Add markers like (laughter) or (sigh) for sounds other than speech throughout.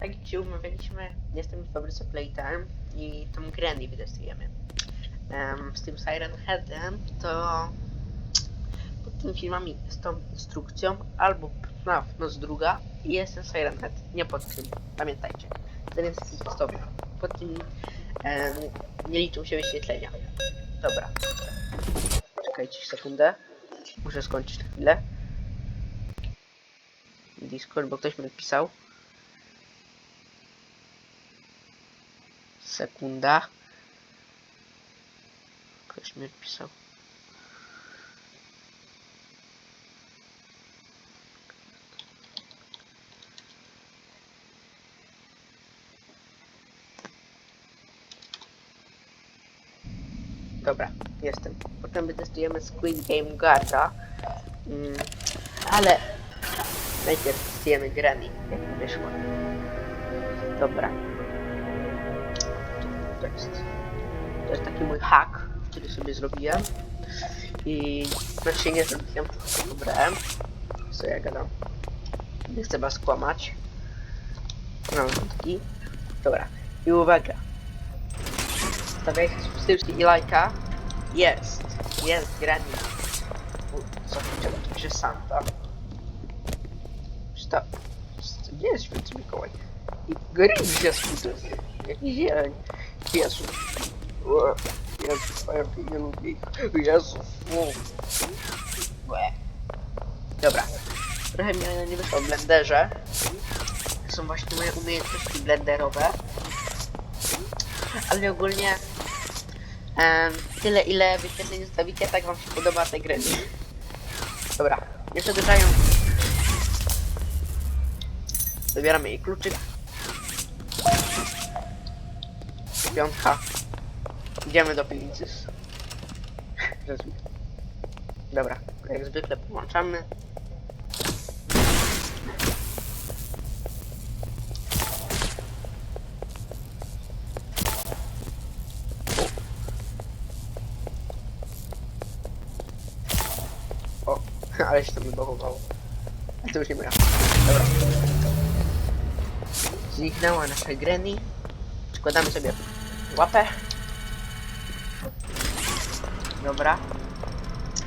Tak jak się umawialiśmy, jestem w fabryce Playtime i tą Granny wydestujemy. Um, z tym Siren Headem to pod tymi filmami z tą instrukcją albo FNAF Noc druga i jest ten Siren Head, nie pod tym, pamiętajcie. Ten jest testowy. Pod tym em, nie liczą się wyświetlenia. Dobra. Czekajcie sekundę. Muszę skończyć na chwilę. Discord, bo ktoś mi napisał. Sekunda. Ktoś mi napisał. Dobra, jestem. Potem wytestujemy Squid Game Guarda. Mm, ale najpierw testujemy Granny, jak wyszło. Dobra. To jest, to jest taki mój hack, który sobie zrobiłem. I znaczy nie zrobiłem, tylko pobrałem. Co ja gadam? Nie chcę was kłamać. No, taki. Dobra. I uwaga. Stawiajcie subskrypcję i lajka. Jest. Jest Granny. U, Co tu pisze Santa? Czy to... Gdzie jest święty Mikołaj? I Grinch jest tutaj. Jaki zieleń. Jezu. O, Jezu, ja nie lubię ich. Jezu. O. Łe. Dobra. Trochę mi nie wyszło w blenderze. To są właśnie moje umiejętności blenderowe. Ale ogólnie em, tyle ile wyświetleń zostawicie, tak wam się podoba te gry. Dobra, nie przedłużając. Zabieramy jej kluczyk. Piątka. Idziemy do piwnicy. Dobra, jak zwykle połączamy. O, (laughs) ale się to mi bawowało. To już nie moja. Dobra. Zniknęła nasza Granny. Składamy sobie łapę. Dobra.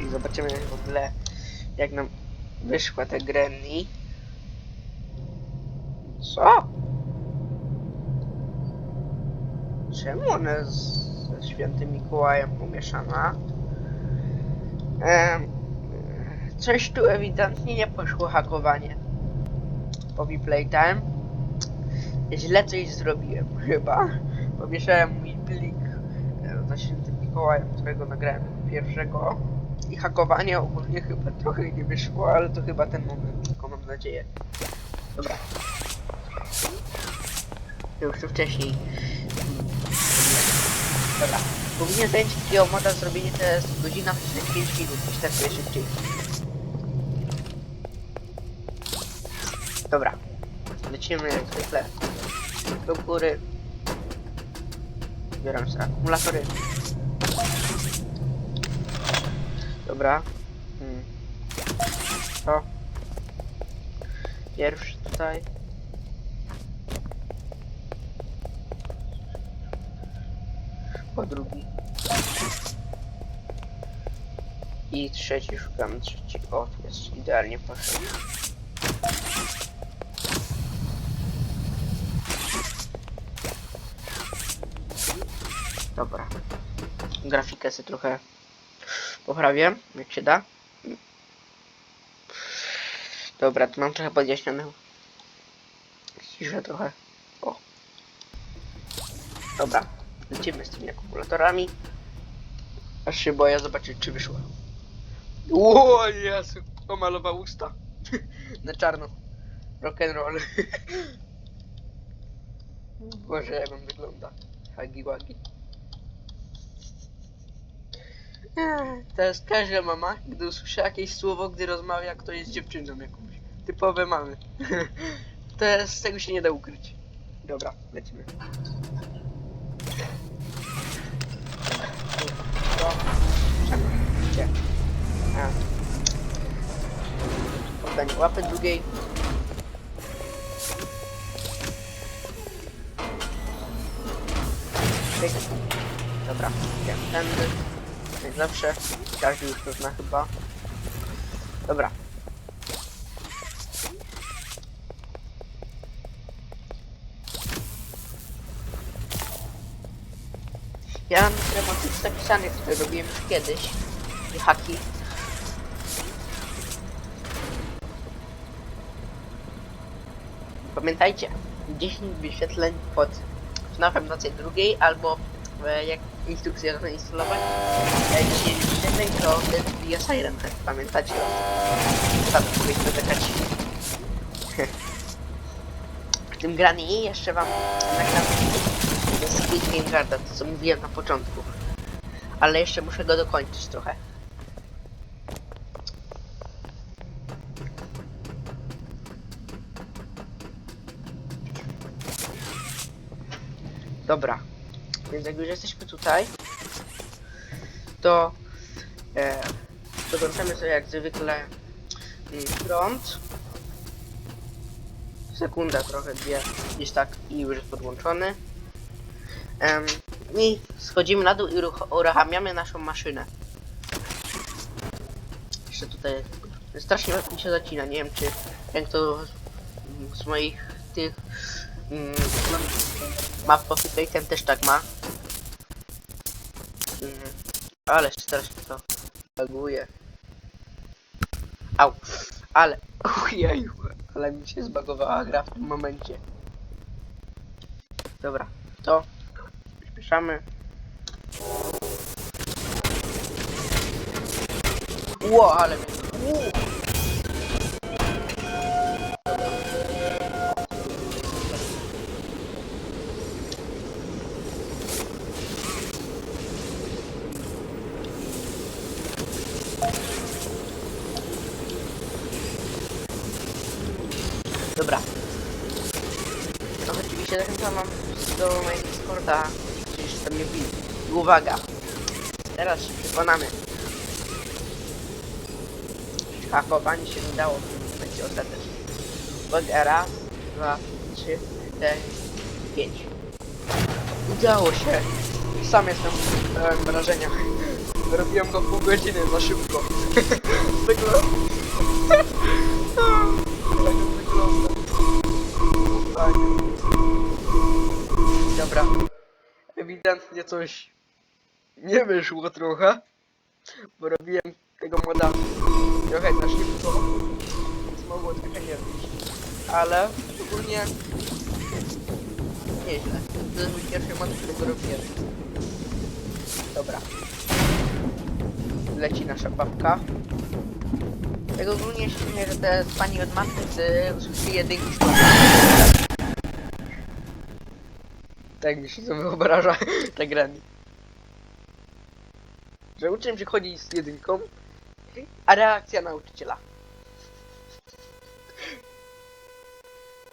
I zobaczymy w ogóle jak nam wyszła ta Granny. Co? Czemu ona jest ze świętym Mikołajem pomieszana? Em, coś tu ewidentnie nie poszło hakowanie. Powi Playtime. Źle coś zrobiłem chyba. Pomieszałem mój plik e, ze świętym Mikołajem, którego nagrałem pierwszego. I hakowanie ogólnie chyba trochę nie wyszło, ale to chyba ten moment, tylko mam nadzieję. Dobra. Już tu wcześniej. Dobra. Powinien zająć takiego moda zrobienie jest godzina 45 minut, wystartuje szybciej. Dobra. Lecimy jak zwykle do góry. Zbieram sobie akumulatory. Dobra. Hmm. To. Pierwszy tutaj. Po drugi. I trzeci szukam trzeci. O, tu jest idealnie poszedł. Grafikę sobie trochę poprawię, jak się da. Dobra, tu mam trochę podjaśnione. Ciszę trochę. O. Dobra. Lecimy z tymi akumulatorami. Aż się boję zobaczyć, czy wyszło. O Jezu, pomalował usta. (laughs) Na czarno. Rock and roll. (laughs) Boże, jak on wygląda. Hagi (laughs) To jest każda mama, gdy usłyszy jakieś słowo, gdy rozmawia ktoś z dziewczyną jakąś. Typowe mamy. (laughs) Teraz tego się nie da ukryć. Dobra, lecimy. Gdzie? A. Oddanie łapy drugiej. Dobra, idziemy tędy. Jak zawsze. Każdy już to zna chyba. Dobra. Ja mam remonty zapisane, które robiłem już kiedyś. I haki. Pamiętajcie, 10 wyświetleń pod na pewno tej drugiej, albo jak instrukcję zainstalować. Jak 10 wyświetleń, to wbija Siren Head. Pamiętacie o tym? Tam czekać. W tym grani jeszcze wam nagram Squid Game Garden, to co mówiłem na początku. Ale jeszcze muszę go dokończyć trochę. Dobra, więc jak już jesteśmy tutaj, to e, podłączamy sobie jak zwykle prąd. Sekunda trochę, dwie, gdzieś tak i już jest podłączony. I schodzimy na dół i uruch- uruchamiamy naszą maszynę. Jeszcze tutaj strasznie mi się zacina, nie wiem czy jak to z moich tych mm, map po ten też tak ma. Mm, ale strasznie to laguje. Au, ale, ojeju, ale mi się zbagowała gra w tym momencie. Dobra, to przyspieszamy. Ło, ale mnie... Dobra. No oczywiście zachęcam wam do mojego Discorda, przecież tam nie bili. I uwaga, teraz się przekonamy. Hakowanie się nie dało w tym momencie ostatecznie. Uwaga, raz, dwa, trzy, cztery, pięć. Udało się. Sam jestem pełen wrażenia. Robiłem go pół godziny za szybko. (laughs) Wygląda. Ewidentnie coś nie wyszło trochę, bo robiłem tego moda trochę na szybko, więc mogło trochę nie wyjść. Ale ogólnie nieźle. To jest mój pierwszy mod, którego robiłem. Dobra. Leci nasza babka. Tak ogólnie śmieję, że te pani od matki z z Tak mi się to wyobraża, (laughs) ta grani. Że uczyłem się chodzić z jedynką, a reakcja nauczyciela. (laughs)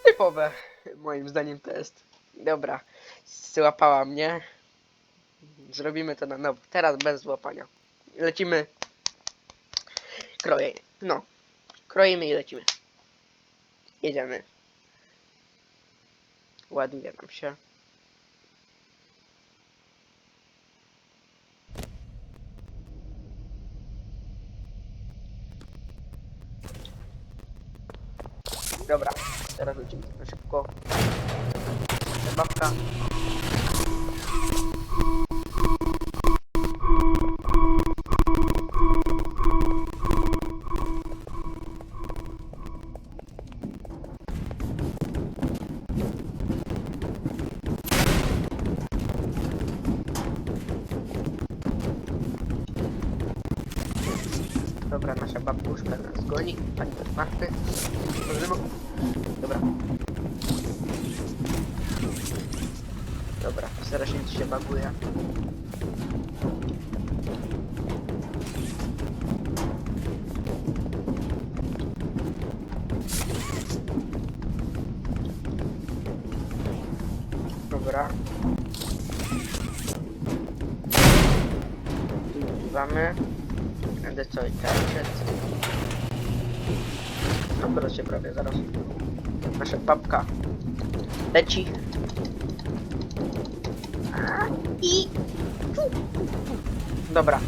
Typowe, moim zdaniem to jest. Dobra, złapała mnie. Zrobimy to na nowo. Teraz bez złapania. Lecimy. Kroję. No. Kroimy i lecimy. Jedziemy. Ładuje nam się. Dobra, teraz lecimy szybko. Babka. Dobra, nasza babkuszka nas goni. Pani od Marty. Możemy... Dobra. Dobra, strasznie się baguje. Dobra. Używamy. Będę i tarczet. Dobra się prawie zaraz. Nasza babka leci. I... Dobra.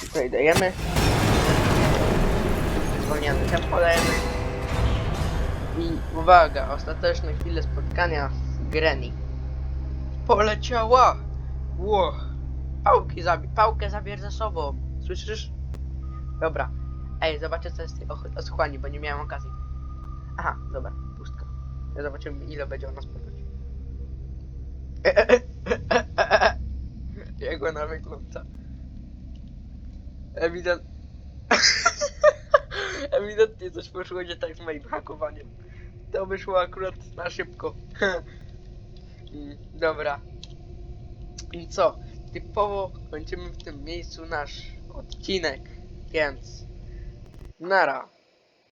Tutaj dajemy. Zwolniamy tempo dajemy. I uwaga, ostateczne chwile spotkania z Granny. Poleciała! Ło! Pałki zabi pałkę zabierz ze sobą. Słyszysz? Dobra. Ej, zobaczę co jest otchłani, bo nie miałem okazji. Aha, dobra, pustka. Zobaczymy ile będzie ona spływać. (laughs) Jak ona wygląda. Ewident... (laughs) Ewidentnie coś poszło nie tak z moim hakowaniem. To wyszło akurat na szybko. (laughs) Mm, Dobra. I co? Typowo kończymy w tym miejscu nasz odcinek, więc nara.